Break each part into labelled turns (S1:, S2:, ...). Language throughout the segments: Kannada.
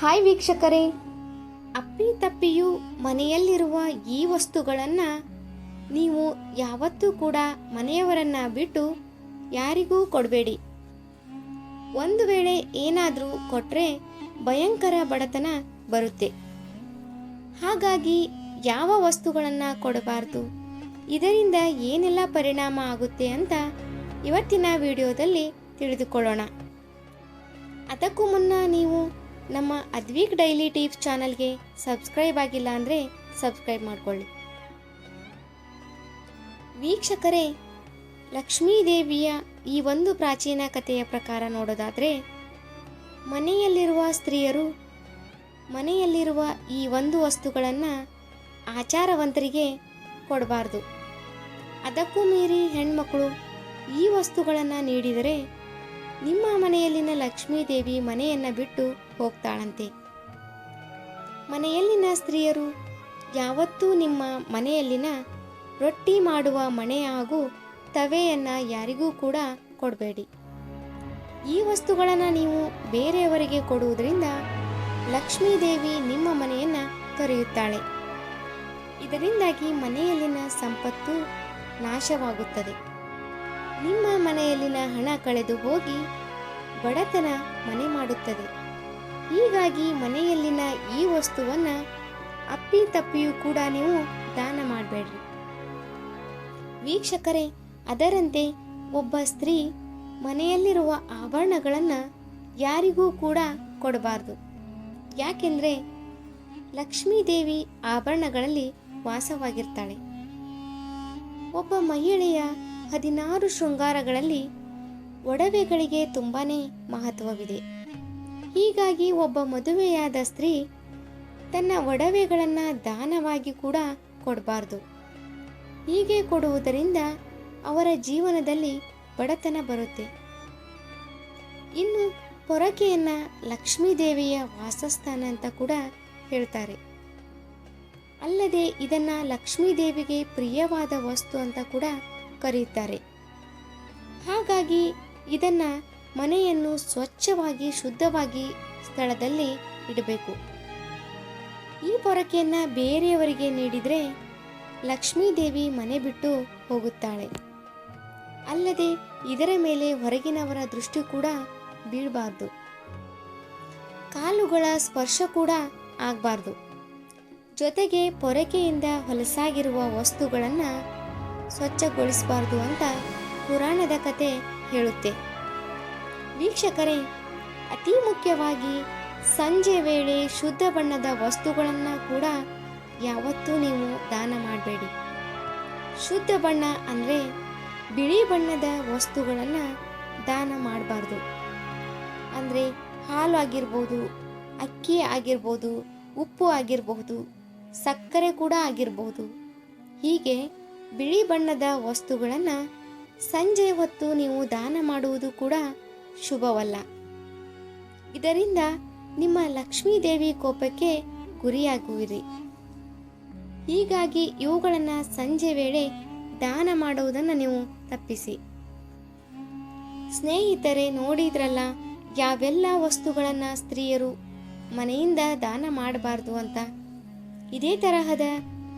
S1: ಹಾಯ್ ವೀಕ್ಷಕರೇ. ಅಪ್ಪಿ ತಪ್ಪಿಯು ಮನೆಯಲ್ಲಿರುವ ಈ ವಸ್ತುಗಳನ್ನು ನೀವು ಯಾವತ್ತೂ ಕೂಡ ಮನೆಯವರನ್ನ ಬಿಟ್ಟು ಯಾರಿಗೂ ಕೊಡಬೇಡಿ. ಒಂದು ವೇಳೆ ಏನಾದರೂ ಕೊಟ್ಟರೆ ಭಯಂಕರ ಬಡತನ ಬರುತ್ತೆ. ಹಾಗಾಗಿ ಯಾವ ವಸ್ತುಗಳನ್ನು ಕೊಡಬಾರ್ದು, ಇದರಿಂದ ಏನೆಲ್ಲ ಪರಿಣಾಮ ಆಗುತ್ತೆ ಅಂತ ಇವತ್ತಿನ ವಿಡಿಯೋದಲ್ಲಿ ತಿಳಿದುಕೊಳ್ಳೋಣ. ಅದಕ್ಕೂ ಮುನ್ನ ನೀವು ನಮ್ಮ ಅದ್ವೀಕ್ ಡೈಲಿ ಟಿಪ್ಸ್ ಚಾನಲ್ಗೆ ಸಬ್ಸ್ಕ್ರೈಬ್ ಆಗಿಲ್ಲ ಅಂದರೆ ಸಬ್ಸ್ಕ್ರೈಬ್ ಮಾಡಿಕೊಳ್ಳಿ. ವೀಕ್ಷಕರೇ, ಲಕ್ಷ್ಮೀದೇವಿಯ ಈ ಒಂದು ಪ್ರಾಚೀನ ಕಥೆಯ ಪ್ರಕಾರ ನೋಡೋದಾದರೆ, ಮನೆಯಲ್ಲಿರುವ ಸ್ತ್ರೀಯರು ಮನೆಯಲ್ಲಿರುವ ಈ ಒಂದು ವಸ್ತುಗಳನ್ನು ಆಚಾರವಂತರಿಗೆ ಕೊಡಬಾರ್ದು. ಅದಕ್ಕೂ ಮೀರಿ ಹೆಣ್ಮಕ್ಕಳು ಈ ವಸ್ತುಗಳನ್ನು ನೀಡಿದರೆ ನಿಮ್ಮ ಮನೆಯಲ್ಲಿನ ಲಕ್ಷ್ಮೀದೇವಿ ಮನೆಯನ್ನು ಬಿಟ್ಟು ಹೋಗ್ತಾಳಂತೆ. ಮನೆಯಲ್ಲಿನ ಸ್ತ್ರೀಯರು ಯಾವತ್ತೂ ನಿಮ್ಮ ಮನೆಯಲ್ಲಿನ ರೊಟ್ಟಿ ಮಾಡುವ ಮಣೆ ಹಾಗೂ ತವೆಯನ್ನು ಯಾರಿಗೂ ಕೂಡ ಕೊಡಬೇಡಿ. ಈ ವಸ್ತುಗಳನ್ನು ನೀವು ಬೇರೆಯವರಿಗೆ ಕೊಡುವುದರಿಂದ ಲಕ್ಷ್ಮೀದೇವಿ ನಿಮ್ಮ ಮನೆಯನ್ನು ತೊರೆಯುತ್ತಾಳೆ. ಇದರಿಂದಾಗಿ ಮನೆಯಲ್ಲಿನ ಸಂಪತ್ತು ನಾಶವಾಗುತ್ತದೆ. ನಿಮ್ಮ ಮನೆಯಲ್ಲಿನ ಹಣ ಕಳೆದು ಹೋಗಿ ಬಡತನ ಮನೆ ಮಾಡುತ್ತದೆ. ಹೀಗಾಗಿ ಮನೆಯಲ್ಲಿನ ಈ ವಸ್ತುವನ್ನು ಅಪ್ಪಿ ತಪ್ಪಿಯೂ ಕೂಡ ನೀವು ದಾನ ಮಾಡಬೇಡ್ರಿ. ವೀಕ್ಷಕರೇ, ಅದರಂತೆ ಒಬ್ಬ ಸ್ತ್ರೀ ಮನೆಯಲ್ಲಿರುವ ಆಭರಣಗಳನ್ನು ಯಾರಿಗೂ ಕೂಡ ಕೊಡಬಾರ್ದು. ಯಾಕೆಂದರೆ ಲಕ್ಷ್ಮೀದೇವಿ ಆಭರಣಗಳಲ್ಲಿ ವಾಸವಾಗಿರ್ತಾಳೆ. ಒಬ್ಬ ಮಹಿಳೆಯ ಹದಿನಾರು ಶೃಂಗಾರಗಳಲ್ಲಿ ಒಡವೆಗಳಿಗೆ ತುಂಬಾ ಮಹತ್ವವಿದೆ. ಹೀಗಾಗಿ ಒಬ್ಬ ಮದುವೆಯಾದ ಸ್ತ್ರೀ ತನ್ನ ಒಡವೆಗಳನ್ನು ದಾನವಾಗಿ ಕೂಡ ಕೊಡಬಾರ್ದು. ಹೀಗೆ ಕೊಡುವುದರಿಂದ ಅವರ ಜೀವನದಲ್ಲಿ ಬಡತನ ಬರುತ್ತೆ. ಇನ್ನು ಪೊರಕೆಯನ್ನು ಲಕ್ಷ್ಮೀದೇವಿಯ ವಾಸಸ್ಥಾನ ಅಂತ ಕೂಡ ಹೇಳ್ತಾರೆ. ಅಲ್ಲದೆ ಇದನ್ನ ಲಕ್ಷ್ಮೀದೇವಿಗೆ ಪ್ರಿಯವಾದ ವಸ್ತು ಅಂತ ಕೂಡ ಕರೆಯುತ್ತಾರೆ ಹಾಗಾಗಿ ಇದನ್ನ ಮನೆಯನ್ನು ಸ್ವಚ್ಛವಾಗಿ, ಶುದ್ಧವಾಗಿ ಸ್ಥಳದಲ್ಲಿ ಇಡಬೇಕು. ಈ ಪೊರಕೆಯನ್ನು ಬೇರೆಯವರಿಗೆ ನೀಡಿದರೆ ಲಕ್ಷ್ಮೀದೇವಿ ಮನೆ ಬಿಟ್ಟು ಹೋಗುತ್ತಾಳೆ. ಅಲ್ಲದೆ ಇದರ ಮೇಲೆ ಹೊರಗಿನವರ ದೃಷ್ಟಿ ಕೂಡ ಬೀಳಬಾರ್ದು. ಕಾಲುಗಳ ಸ್ಪರ್ಶ ಕೂಡ ಆಗಬಾರ್ದು. ಜೊತೆಗೆ ಪೊರಕೆಯಿಂದ ಹೊಲಸಾಗಿರುವ ವಸ್ತುಗಳನ್ನು ಸ್ವಚ್ಛಗೊಳಿಸಬಾರ್ದು ಅಂತ ಪುರಾಣದ ಕತೆ ಹೇಳುತ್ತೆ. ವೀಕ್ಷಕರೇ, ಅತಿ ಮುಖ್ಯವಾಗಿ ಸಂಜೆ ವೇಳೆ ಶುದ್ಧ ಬಣ್ಣದ ವಸ್ತುಗಳನ್ನು ಕೂಡ ಯಾವತ್ತೂ ನೀವು ದಾನ ಮಾಡಬೇಡಿ. ಶುದ್ಧ ಬಣ್ಣ ಅಂದರೆ ಬಿಳಿ ಬಣ್ಣದ ವಸ್ತುಗಳನ್ನು ದಾನ ಮಾಡಬಾರ್ದು. ಅಂದರೆ ಹಾಲು ಆಗಿರ್ಬೋದು, ಅಕ್ಕಿ ಆಗಿರ್ಬೋದು, ಉಪ್ಪು ಆಗಿರಬಹುದು, ಸಕ್ಕರೆ ಕೂಡ ಆಗಿರಬಹುದು ಹೀಗೆ ಬಿಳಿ ಬಣ್ಣದ ವಸ್ತುಗಳನ್ನು ಸಂಜೆ ಹೊತ್ತು ನೀವು ದಾನ ಮಾಡುವುದು ಕೂಡ ಶುಭವಲ್ಲ. ಇದರಿಂದ ನಿಮ್ಮ ಲಕ್ಷ್ಮೀದೇವಿ ಕೋಪಕ್ಕೆ ಗುರಿಯಾಗುವಿರಿ. ಹೀಗಾಗಿ ಇವುಗಳನ್ನು ಸಂಜೆ ವೇಳೆ ದಾನ ಮಾಡುವುದನ್ನು ನೀವು ತಪ್ಪಿಸಿ. ಸ್ನೇಹಿತರೆ, ನೋಡಿದ್ರಲ್ಲ, ಯಾವೆಲ್ಲ ವಸ್ತುಗಳನ್ನು ಸ್ತ್ರೀಯರು ಮನೆಯಿಂದ ದಾನ ಮಾಡಬಾರ್ದು ಅಂತ? ಇದೇ ತರಹದ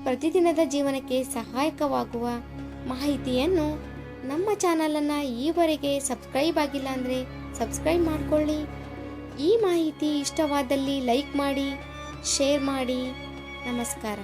S1: ಪ್ರತಿದಿನದ ಜೀವನಕ್ಕೆ ಸಹಾಯಕವಾಗುವ ಮಾಹಿತಿಯನ್ನು ನಮ್ಮ ಚಾನಲನ್ನು ಈವರೆಗೆ ಸಬ್ಸ್ಕ್ರೈಬ್ ಆಗಿಲ್ಲ ಅಂದರೆ ಸಬ್ಸ್ಕ್ರೈಬ್ ಮಾಡಿಕೊಳ್ಳಿ. ಈ ಮಾಹಿತಿ ಇಷ್ಟವಾದಲ್ಲಿ ಲೈಕ್ ಮಾಡಿ, ಶೇರ್ ಮಾಡಿ. ನಮಸ್ಕಾರ.